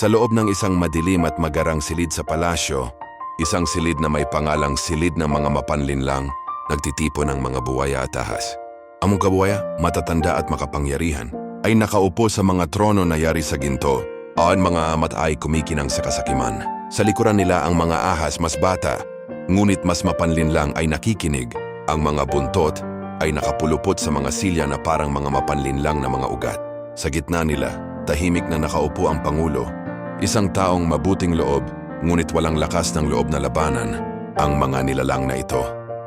Sa loob ng isang madilim at magarang silid sa palasyo, isang silid na may pangalang silid ng mga mapanlinlang, nagtitipon ng mga buwaya at ahas. Ang mga buwaya, matatanda at makapangyarihan, ay nakaupo sa mga trono na yari sa ginto, ang mga mata ay kumikinang sa kasakiman. Sa likuran nila ang mga ahas mas bata, ngunit mas mapanlinlang ay nakikinig. Ang mga buntot ay nakapulupot sa mga silya na parang mga mapanlinlang na mga ugat. Sa gitna nila, tahimik na nakaupo ang Pangulo, isang taong mabuting loob, ngunit walang lakas ng loob na labanan, ang mga nilalang na ito.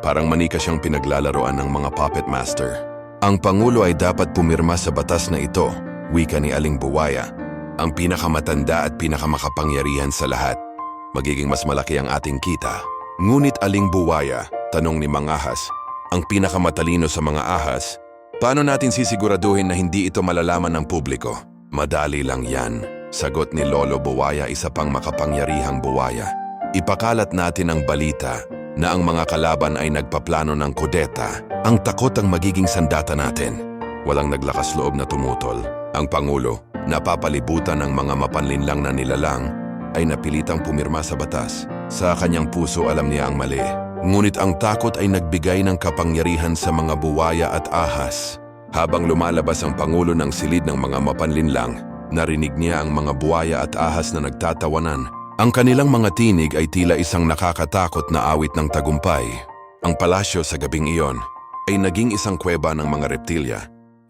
Parang manika siyang pinaglalaroan ng mga puppet master. Ang Pangulo ay dapat pumirma sa batas na ito, wika ni Aling Buwaya, ang pinakamatanda at pinakamakapangyarihan sa lahat. Magiging mas malaki ang ating kita. Ngunit Aling Buwaya, tanong ni Mangahas, ang pinakamatalino sa mga ahas, paano natin sisiguraduhin na hindi ito malalaman ng publiko? Madali lang yan, sagot ni Lolo Buwaya isa pang makapangyarihang buwaya. Ipakalat natin ang balita na ang mga kalaban ay nagpaplano ng kudeta. Ang takot ang magiging sandata natin. Walang naglakas loob na tumutol. Ang Pangulo, napapalibutan ng mga mapanlinlang na nilalang, ay napilitang pumirma sa batas. Sa kanyang puso alam niya ang mali. Ngunit ang takot ay nagbigay ng kapangyarihan sa mga buwaya at ahas. Habang lumalabas ang Pangulo ng silid ng mga mapanlinlang, narinig niya ang mga buwaya at ahas na nagtatawanan. Ang kanilang mga tinig ay tila isang nakakatakot na awit ng tagumpay. Ang palasyo sa gabing iyon ay naging isang kuweba ng mga reptilya,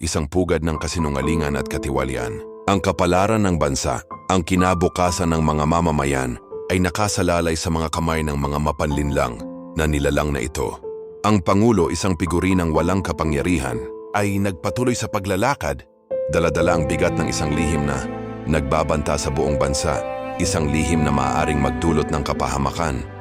isang pugad ng kasinungalingan at katiwalian. Ang kapalaran ng bansa, ang kinabukasan ng mga mamamayan, ay nakasalalay sa mga kamay ng mga mapanlinlang na nilalang na ito. Ang Pangulo, isang figurinang walang kapangyarihan, ay nagpatuloy sa paglalakad, daladala ang bigat ng isang lihim na nagbabanta sa buong bansa, isang lihim na maaaring magdulot ng kapahamakan